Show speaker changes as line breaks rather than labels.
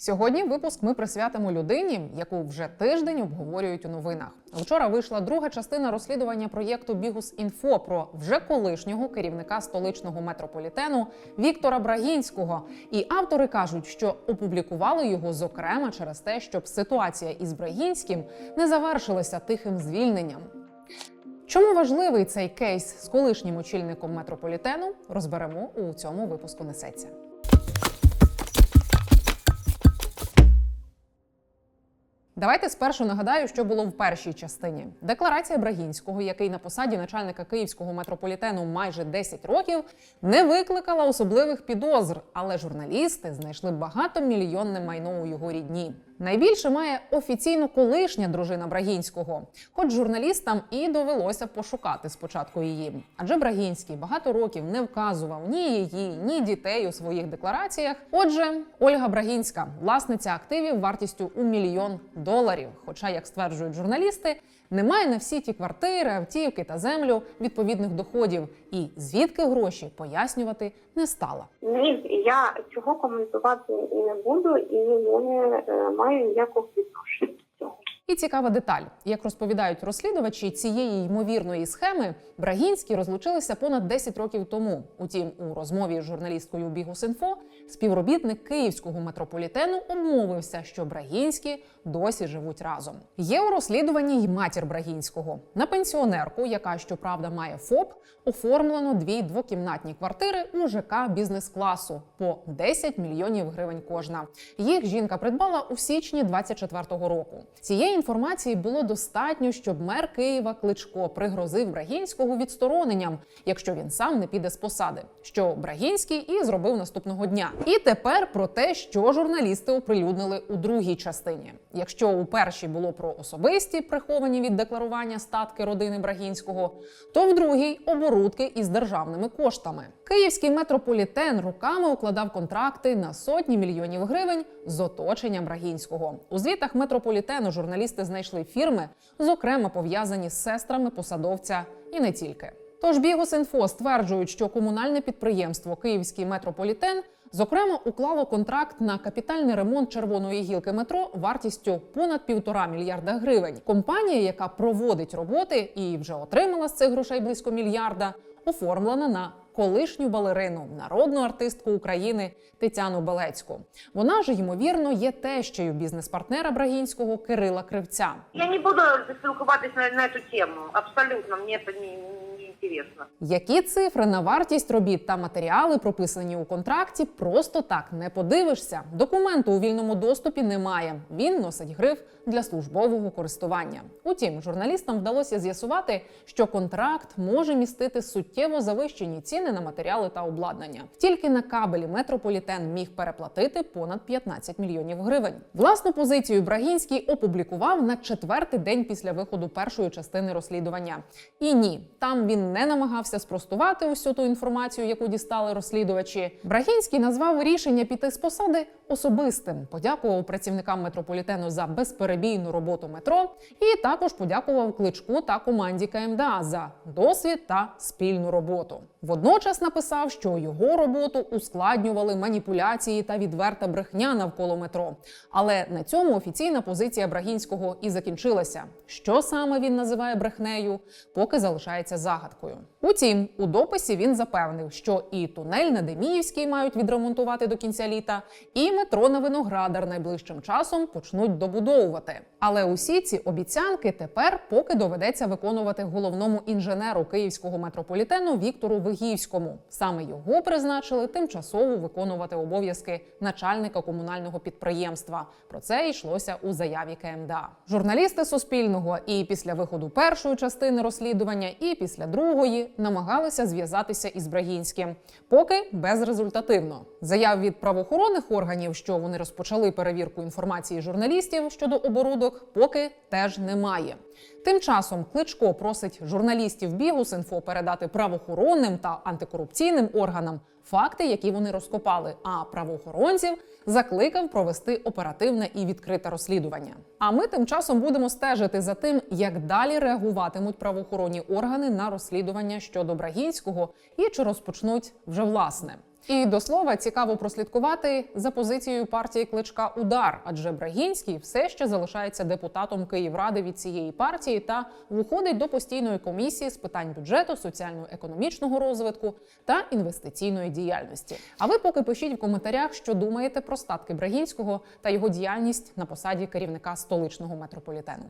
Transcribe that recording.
Сьогодні випуск ми присвятимо людині, яку вже тиждень обговорюють у новинах. Вчора вийшла друга частина розслідування проєкту Бігус Інфо про вже колишнього керівника столичного метрополітену Віктора Брагінського. І автори кажуть, що опублікували його зокрема через те, щоб ситуація із Брагінським не завершилася тихим звільненням. Чому важливий цей кейс з колишнім очільником метрополітену? Розберемо у цьому випуску несеться. Давайте спершу нагадаю, що було в першій частині. Декларація Брагінського, який на посаді начальника київського метрополітену майже 10 років, не викликала особливих підозр, але журналісти знайшли багатомільйонне майно у його рідні. Найбільше має офіційно колишня дружина Брагінського, хоч журналістам і довелося пошукати спочатку її. Адже Брагінський багато років не вказував ні її, ні дітей у своїх деклараціях. Отже, Ольга Брагінська, власниця активів вартістю у мільйон доларів. Хоча, як стверджують журналісти, немає на всі ті квартири, автівки та землю відповідних доходів, і звідки гроші пояснювати не стала.
Ні, я цього коментувати не буду і не е, маю ніякого відношення.
І цікава деталь: як розповідають розслідувачі цієї ймовірної схеми, Брагінські розлучилися понад 10 років тому. Утім, у розмові з журналісткою Бігус.Інфо співробітник київського метрополітену обмовився, що Брагінські досі живуть разом. Є у розслідуванні й матір Брагінського на пенсіонерку, яка щоправда має ФОП, оформлено дві двокімнатні квартири у ЖК бізнес-класу по 10 мільйонів гривень кожна. Їх жінка придбала у січні 24-го року. Цієї інформації було достатньо, щоб мер Києва Кличко пригрозив Брагінського відстороненням, якщо він сам не піде з посади, що Брагінський і зробив наступного дня. І тепер про те, що журналісти оприлюднили у другій частині. Якщо у першій було про особисті приховані від декларування статки родини Брагінського, то в другій оборудки із державними коштами. Київський метрополітен руками укладав контракти на сотні мільйонів гривень з оточенням Брагінського. У звітах метрополітену журналісти знайшли фірми, зокрема пов'язані з сестрами посадовця і не тільки. Тож Бігус.Інфо стверджують, що комунальне підприємство Київський метрополітен зокрема уклало контракт на капітальний ремонт червоної гілки метро вартістю понад півтора мільярда гривень. Компанія, яка проводить роботи і вже отримала з цих грошей близько мільярда, оформлена на колишню балерину, народну артистку України Тетяну Белецьку. Вона ж ймовірно є тещею бізнес-партнера Брагінського Кирила Кривця.
Я не буду спілкуватися на, на цю тему. Абсолютно, мені не интересно.
Які цифри на вартість робіт та матеріали прописані у контракті, просто так не подивишся. Документу у вільному доступі немає. Він носить гриф для службового користування. Утім, журналістам вдалося з'ясувати, що контракт може містити суттєво завищені ціни на матеріали та обладнання. Тільки на кабелі метрополітен міг переплатити понад 15 мільйонів гривень. Власну позицію Брагінський опублікував на четвертий день після виходу першої частини розслідування. І ні, там він не намагався спростувати усю ту інформацію, яку дістали розслідувачі. Брагінський назвав рішення піти з посади особистим. Подякував працівникам метрополітену за безперебійну роботу метро і також подякував кличку та команді КМДА за досвід та спільну роботу. Водночас написав, що його роботу ускладнювали маніпуляції та відверта брехня навколо метро. Але на цьому офіційна позиція Брагінського і закінчилася. Що саме він називає брехнею, поки залишається загадкою. Утім, у дописі він запевнив, що і тунель на Деміївській мають відремонтувати до кінця літа, і метро на Виноградар найближчим часом почнуть добудовувати. Але усі ці обіцянки тепер поки доведеться виконувати головному інженеру київського метрополітену Віктору Вигівському. Саме його призначили тимчасово виконувати обов'язки начальника комунального підприємства. Про це йшлося у заяві КМДА. Журналісти Суспільного і після виходу першої частини розслідування, і після другої намагалися зв'язатися із Брагінським, поки безрезультативно. Заяв від правоохоронних органів, що вони розпочали перевірку інформації журналістів щодо оборудок, поки теж немає. Тим часом Кличко просить журналістів Бігус.Інфо передати правоохоронним та антикорупційним органам факти, які вони розкопали. А правоохоронців закликав провести оперативне і відкрите розслідування. А ми тим часом будемо стежити за тим, як далі реагуватимуть правоохоронні органи на розслідування щодо Брагінського і чи розпочнуть вже власне. І до слова цікаво прослідкувати за позицією партії кличка Удар, адже Брагінський все ще залишається депутатом Київради від цієї партії та виходить до постійної комісії з питань бюджету, соціально-економічного розвитку та інвестиційної діяльності. А ви поки пишіть в коментарях, що думаєте про статки Брагінського та його діяльність на посаді керівника столичного метрополітену.